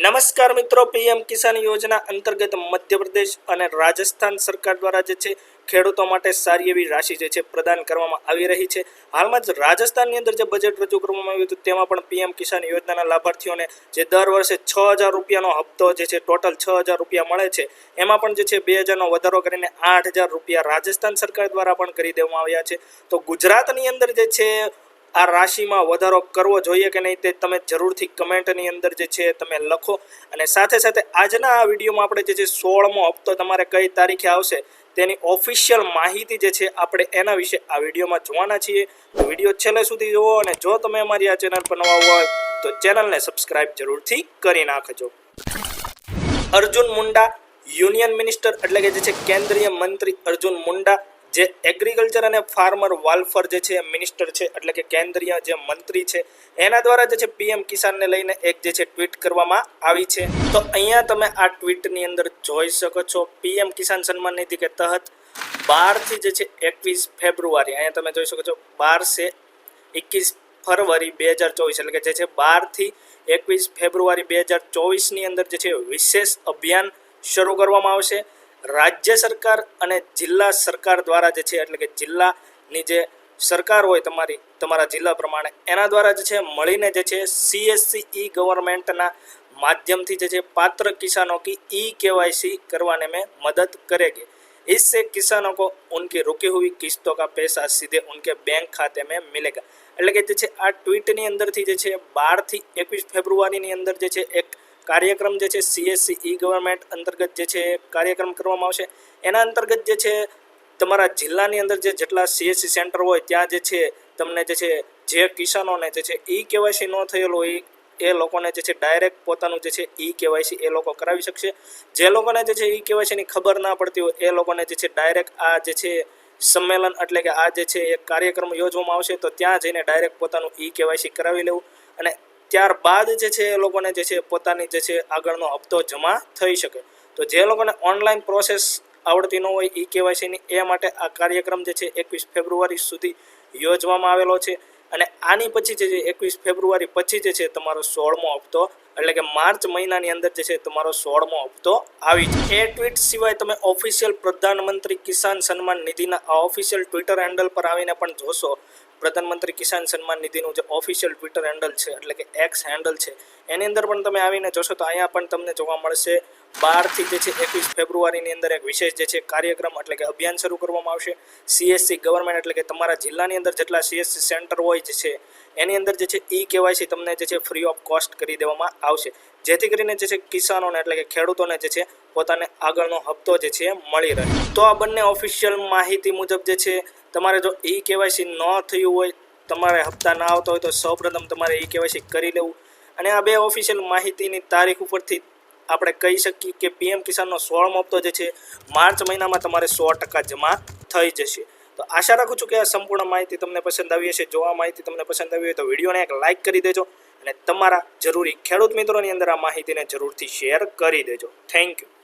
નમસ્કાર મિત્રો, પીએમ કિસાન યોજના અંતર્ગત મધ્યપ્રદેશ અને રાજસ્થાન સરકાર દ્વારા જે છે, ખેડૂતો માટે સારી એવી રાશિ જે છે, પ્રદાન કરવામાં આવી રહી છે. હાલમાં જ રાજસ્થાનની અંદર જે બજેટ રજૂ કરવામાં આવ્યું હતું, તેમાં પણ પીએમ કિસાન યોજનાના લાભાર્થીઓને જે દર વર્ષે છ હજાર રૂપિયાનો હપ્તો જે છે ટોટલ છ હજાર રૂપિયા મળે છે. એમાં પણ જે છે, બે હજારનો વધારો કરીને આઠ હજાર રૂપિયા રાજસ્થાન સરકાર દ્વારા પણ કરી દેવામાં આવ્યા છે. તો ગુજરાતની અંદર જે છે આ રાશિમાં વધારો કરવો જોઈએ કે નહીં તે તમે જરૂરથી કમેન્ટની અંદર જે છે તમે લખો. અને સાથે સાથે આજના આ વિડીયોમાં આપણે જે છે સોળમો હપ્તો તમારે કઈ તારીખે આવશે તેની ઓફિશિયલ માહિતી જે છે આપણે એના વિશે આ વિડીયોમાં જોવાના છીએ. વીડિયો છેલ્લે સુધી જુઓ અને જો તમે અમારી આ ચેનલ પર નવા હોય તો ચેનલને સબસ્ક્રાઇબ જરૂરથી કરી નાખજો. અર્જુન મુંડા યુનિયન મિનિસ્ટર એટલે કે જે છે કેન્દ્રીય મંત્રી અર્જુન મુંડા જે એગ્રીકલ્ચર અને ફાર્મર વાલ્ફર જે છે મિનિસ્ટર છે, એટલે કે કેન્દ્રીય જે મંત્રી છે, એના દ્વારા જે છે પીએમ કિસાનને લઈને એક જે છે ટ્વીટ કરવામાં આવી છે. તો અહીંયા તમે આ ટ્વીટની અંદર જોઈ શકો છો પીએમ કિસાન સન્માન નિધિ કે તહત બારથી જે છે, એકવીસ ફેબ્રુઆરી, અહીંયા તમે જોઈ શકો છો બાર છે એકવીસ ફરવરી બે હજાર ચોવીસ, એટલે કે જે છે, બારથી એકવીસ ફેબ્રુઆરી બે હજાર ચોવીસની અંદર જે છે, વિશેષ અભિયાન શરૂ કરવામાં આવશે. રાજ્ય સરકાર અને જિલ્લા સરકાર દ્વારા જે છે, એટલે કે જિલ્લાની જે સરકાર હોય તમારી, તમારા જિલ્લા પ્રમાણે, એના દ્વારા જે છે, મળીને જે છે સીએસસી ઈ ગવર્મેન્ટના માધ્યમથી જે છે, પાત્ર કિસાનો કી ई केवाईसी કરવાને મેં મદદ કરેગી. इससे કિસાનો કો ઉનકી રૂકી હુઈ કિસ્તો કા પૈસા સીધે ઉનકે બેંક ખાતે મેં મિલેગા. એટલે કે જે છે, આ ટ્વીટની અંદરથી જે છે, બારથી એકવીસ ફેબ્રુઆરીની અંદર જે છે, એક કાર્યક્રમ જે છે સીએસસી ઈ ગવર્મેન્ટ અંતર્ગત જે છે કાર્યક્રમ કરવામાં આવશે એના અંતર્ગત જે છે તમારા જિલ્લાની અંદર જે જેટલા સીએસસી સેન્ટર હોય ત્યાં જે છે તમને જે છે જે કિસાનોને જે છે ઈ કેવાયસી ન થયેલો હોય એ લોકોને જે છે ડાયરેક્ટ પોતાનું જે છે ઈ કેવાયસી એ લોકો કરાવી શકશે જે લોકોને જે છે ઈ કેવાયસીની ખબર ના પડતી હોય એ લોકોને જે છે ડાયરેક્ટ આ જે છે સંમેલન એટલે કે આ જે છે એક કાર્યક્રમ યોજવામાં આવશે તો ત્યાં જઈને ડાયરેક્ટ પોતાનું ઈ કેવાયસી કરાવી લેવું અને ત્યારબાદ જે છે એ લોકોને જે છે પોતાની જે છે આગળનો હપ્તો જમા થઈ શકે. તો જે લોકોને ઓનલાઈન પ્રોસેસ આવડતી ન હોય ઈ કેવાયસીની, એ માટે આ કાર્યક્રમ જે છે એકવીસ ફેબ્રુઆરી સુધી યોજવામાં આવેલો છે. અને આની પછી જે છે એકવીસ ફેબ્રુઆરી પછી જે છે તમારો સોળમો હપ્તો, એટલે કે માર્ચ મહિનાની અંદર જે છે તમારો સોળમો હપ્તો આવી છે એ ટ્વીટ સિવાય તમે ઓફિશિયલ પ્રધાનમંત્રી કિસાન સન્માન નિધિના આ ઓફિશિયલ ટ્વિટર હેન્ડલ પર આવીને પણ જોશો પ્રધાનમંત્રી કિસાન સન્માન નિધિનું જે ઓફિશિયલ ટ્વિટર હેન્ડલ છે, એટલે કે એક્સ હેન્ડલ છે, એની અંદર પણ તમે આવીને જોશો તો અહીંયા પણ તમને જોવા મળશે. બારથી જે છે, એકવીસ ફેબ્રુઆરીની અંદર એક વિશેષ જે છે, કાર્યક્રમ એટલે કે અભિયાન શરૂ કરવામાં આવશે. સીએસસી ગવર્મેન્ટ એટલે કે તમારા જિલ્લાની અંદર જેટલા સીએસસી સેન્ટર હોય છે, એની અંદર જે છે ઈ કેવાયસી તમને જે છે ફ્રી ઓફ કોસ્ટ કરી દેવામાં આવશે. જેથી કરીને જે છે, કિસાનોને એટલે કે ખેડૂતોને જે છે પોતાને આગળનો હપ્તો જે છે મળી રહે. તો આ બંને ઓફિશિયલ માહિતી મુજબ જે છે, તમારે જો ઈ કેવાયસી ન થયું હોય, તમારે હપ્તા ના આવતા હોય તો સૌપ્રથમ તમારે ઈ કેવાયસી કરી લેવું. અને આ બે ઓફિશિયલ માહિતીની તારીખ ઉપરથી આપણે કહી શકીએ કે પીએમ કિસાનનો સોળમો હપ્તો જે છે, માર્ચ મહિનામાં તમારે સો ટકા જમા થઈ જશે. તો આશા રાખું છું કે આ સંપૂર્ણ માહિતી તમને પસંદ આવી હશે. જો આ માહિતી તમને પસંદ આવી હોય તો વિડીયોને એક લાઇક કરી દેજો અને તમારા જરૂરી ખેડૂત મિત્રોની અંદર આ માહિતીને જરૂરથી શેર કરી દેજો. Thank you.